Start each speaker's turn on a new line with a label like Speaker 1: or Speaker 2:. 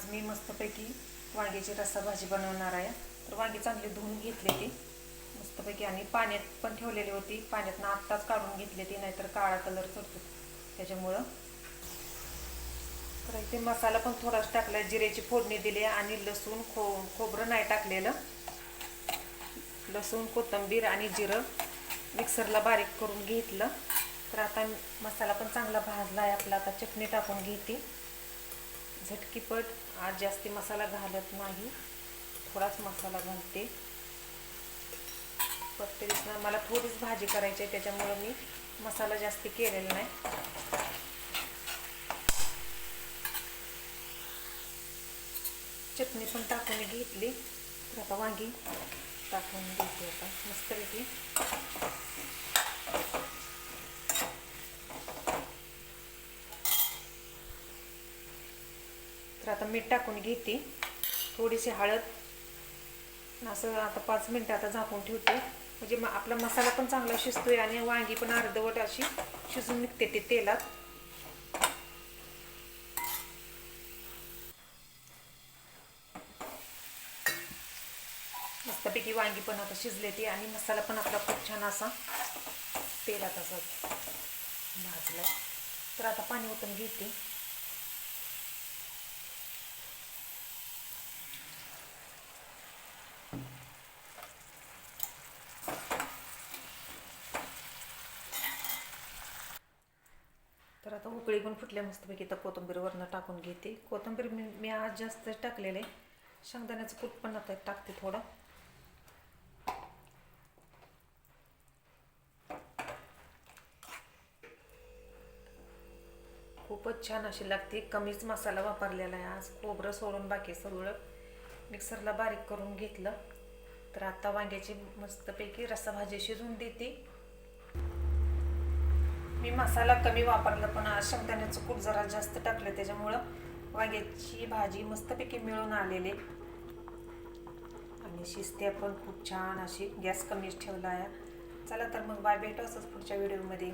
Speaker 1: आज मी मस्तपैकी वांग्याची रस्सा भाजी बनवणार आहे. तर वांगी चांगली धुवून घेतलेली मस्तपैकी आणि पाण्यात पण ठेवलेली होती. पाण्यातनं आत्ताच काढून घेतली ती नाहीतर काळा कलर चढतो. त्याच्यामुळं. तर इथे मसाला पण थोडाच टाकला जिऱ्याची फोडणी दिली आणि लसूण खो खोबरं नाही टाकलेलं. लसूण कोथिंबीर आणि जिरं मिक्सरला बारीक करून घेतलं. तर आता मसाला पण चांगला भाजला आहे आपला. आता चटणी टाकून घेते. झटकीपट आज जास्ती मसाला घालत नाही. थोडाच मसाला घालते. फक्त मला थोडीच भाजी करायची आहे त्याच्यामुळं मी मसाला जास्ती केलेला नाही. चटणी पण टाकून घेतली. तर आता वांगी टाकून घेते आता. मस्तपैकी. तर आता मीठ टाकून घेते. थोडीशी हळद. असं आता पाच मिनटं आता झाकून ठेवते. म्हणजे मग आपला मसाला पण चांगला शिजतोय आणि वांगी पण अर्धवट अशी शिजून निघते ते तेलात. मस्तपैकी वांगी पण आता शिजले ती आणि मसाला पण आपला खूप छान असा तेलात असा भाजला. तर आता पाणी ओतून घेते. आता उकळी पण फुटल्या मस्तपैकी. तर कोथिंबीर वरनं टाकून घेते. कोथिंबीर मी मी आज जास्त टाकलेलं. आहे शेंगदाण्याचं कूट पण आता टाकते थोडं. खूपच छान अशी लागते. कमीच मसाला वापरलेला आहे आज. खोबरं सोडून बाकी सगळं मिक्सरला बारीक करून घेतलं. तर आता वांग्याची मस्तपैकी रस्सा भाजी शिजवून देते. मी मसाला कमी वापरला पण आज शेंगदाण्याचं कूट जरा जास्त टाकलं त्याच्यामुळं वांग्याची भाजी मस्तपैकी मिळून आलेली. आणि शिस्त्या पण खूप छान अशी. गॅस कमीच ठेवला आहे. चला तर मग बाय भेटू असंच पुढच्या व्हिडिओमध्ये.